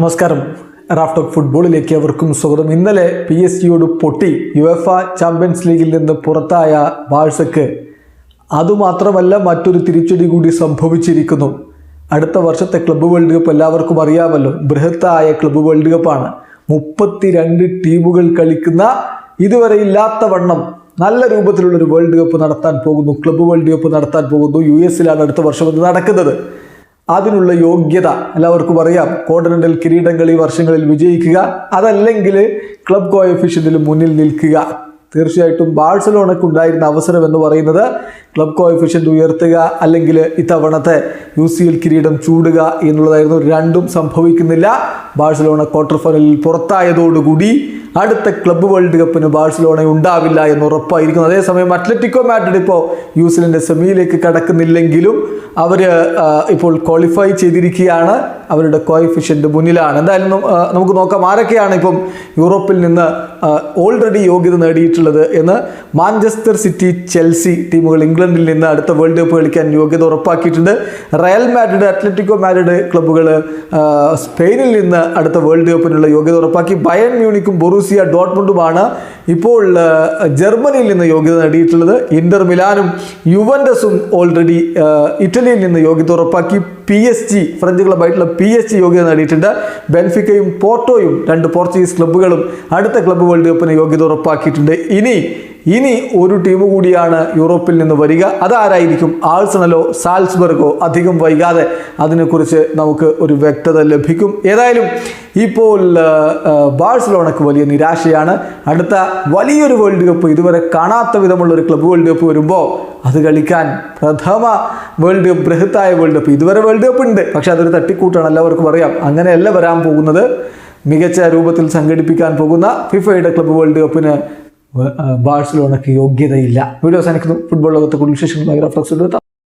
നമസ്കാരം. റാഫ്റ്റോക്ക് ഫുട്ബോളിലേക്ക് അവർക്കും സ്വാഗതം. ഇന്നലെ പി എസ് ജിയോട് പൊട്ടി യു എഫ് ചാമ്പ്യൻസ് ലീഗിൽ നിന്ന് പുറത്തായ ബാഴ്സക്ക് അതുമാത്രമല്ല മറ്റൊരു തിരിച്ചടി കൂടി സംഭവിച്ചിരിക്കുന്നു. അടുത്ത വർഷത്തെ ക്ലബ്ബ് വേൾഡ് കപ്പ് എല്ലാവർക്കും അറിയാമല്ലോ. ബൃഹത്തായ ക്ലബ്ബ് വേൾഡ് കപ്പാണ് മുപ്പത്തിരണ്ട് ടീമുകൾ കളിക്കുന്ന ഇതുവരെ ഇല്ലാത്ത വണ്ണം നല്ല രൂപത്തിലുള്ള ഒരു വേൾഡ് കപ്പ് നടത്താൻ പോകുന്നു. ക്ലബ്ബ് വേൾഡ് കപ്പ് നടത്താൻ പോകുന്നു. യു എസിലാണ് അടുത്ത വർഷം ഇത് നടക്കുന്നത്. അതിനുള്ള യോഗ്യത എല്ലാവർക്കും അറിയാം. കോണ്ടിനെന്റൽ കിരീടങ്ങൾ ഈ വർഷങ്ങളിൽ വിജയിക്കുക. അതല്ലെങ്കിൽ ക്ലബ് കോയഫിഷ്യന്റിൽ മുന്നിൽ നിൽക്കുക. തീർച്ചയായിട്ടും ബാഴ്സലോണയ്ക്ക് ഉണ്ടായിരുന്ന അവസരം എന്ന് പറയുന്നത് ക്ലബ് കോയഫിഷ്യന്റ് ഉയർത്തുക അല്ലെങ്കിൽ ഇത്തവണത്തെ യു സി എൽ കിരീടം ചൂടുക എന്നുള്ളതായിരുന്നു. രണ്ടും സംഭവിക്കുന്നില്ല. ബാഴ്സലോണ ക്വാർട്ടർ ഫൈനലിൽ പുറത്തായതോടുകൂടി അടുത്ത ക്ലബ്ബ് വേൾഡ് കപ്പിന് ബാഴ്സലോണ ഉണ്ടാവില്ല എന്ന് ഉറപ്പായിരിക്കുന്നു. അതേസമയം അത്ലറ്റിക്കോ മാഡ്രിഡ് ഇപ്പോൾ ന്യൂസിലൻഡ് സെമിയിലേക്ക് കടക്കുന്നില്ലെങ്കിലും അവർ ഇപ്പോൾ ക്വാളിഫൈ ചെയ്തിരിക്കുകയാണ്. അവരുടെ കോയിഫിഷ്യന്റ് മുന്നിലാണ്. എന്തായാലും നമുക്ക് നോക്കാം ആരൊക്കെയാണ് ഇപ്പം യൂറോപ്പിൽ നിന്ന് ഓൾറെഡി യോഗ്യത നേടിയിട്ടുള്ളത് എന്ന് മാഞ്ചസ്റ്റർ സിറ്റി ചെൽസി ടീമുകൾ ഇംഗ്ലണ്ടിൽ നിന്ന് അടുത്ത വേൾഡ് കപ്പ് കളിക്കാൻ യോഗ്യത ഉറപ്പാക്കിയിട്ടുണ്ട്. റയൽ മാഡ്രിഡ് അത്ലറ്റിക്കോ മാഡ്രിഡ് ക്ലബ്ബുകൾ സ്പെയിനിൽ നിന്ന് അടുത്ത വേൾഡ് കപ്പിനുള്ള യോഗ്യത ഉറപ്പാക്കി. ബയൺ മ്യൂണിക്കും ബൊറൂസിയ ഡോട്ട്മുണ്ടുമാണ് ഇപ്പോൾ ജർമ്മനിയിൽ നിന്ന് യോഗ്യത നേടിയിട്ടുള്ളത്. ഇന്റർ മിലാനും യുവൻഡസും ഓൾറെഡി ഇറ്റലിയിൽ നിന്ന് യോഗ്യത ഉറപ്പാക്കി. പി എസ് ജി ഫ്രഞ്ച് ക്ലബ്ബായിട്ടുള്ള പി എസ് ജി യോഗ്യത നേടിയിട്ടുണ്ട്. ബെൻഫിക്കയും പോർട്ടോയും രണ്ട് പോർച്ചുഗീസ് ക്ലബ്ബുകളും അടുത്ത ക്ലബ്ബ് വേൾഡ് കപ്പിന് യോഗ്യത ഉറപ്പാക്കിയിട്ടുണ്ട്. ഇനി ഇനി ഒരു ടീം കൂടിയാണ് യൂറോപ്പിൽ നിന്ന് വരിക. അതാരായിരിക്കും ആഴ്സണലോ സാൽസ്ബർഗോ അധികം വൈകാതെ? അതിനെക്കുറിച്ച് നമുക്ക് ഒരു വ്യക്തത ലഭിക്കും. ഏതായാലും ഇപ്പോൾ ആ, വലിയ നിരാശയാണ്. അടുത്ത വലിയൊരു വേൾഡ് കപ്പ് ഇതുവരെ കാണാത്ത വിധമുള്ള ഒരു ക്ലബ്ബ് വേൾഡ് കപ്പ് വരുമ്പോൾ അത് കളിക്കാൻ പ്രഥമ വേൾഡ് കപ്പ് ബൃഹത്തായ വേൾഡ് കപ്പ് ഇതുവരെ വേൾഡ് കപ്പ് ഉണ്ട്. പക്ഷേ അതൊരു തട്ടിക്കൂട്ടാണ് എല്ലാവർക്കും അറിയാം. അങ്ങനെയല്ല വരാൻ പോകുന്നത്. മികച്ച രൂപത്തിൽ സംഘടിപ്പിക്കാൻ പോകുന്ന ഫിഫയുടെ ക്ലബ്ബ് വേൾഡ് കപ്പിന് ബാഴ്സലോണയ്ക്ക് യോഗ്യതയില്ല. വീഡിയോ അവസാനിക്കുന്നു ഫുട്ബോൾ ലോകത്തെ കൂടുതൽ വിശേഷങ്ങളുമായി റഫ്ലക്സ് എടുത്താം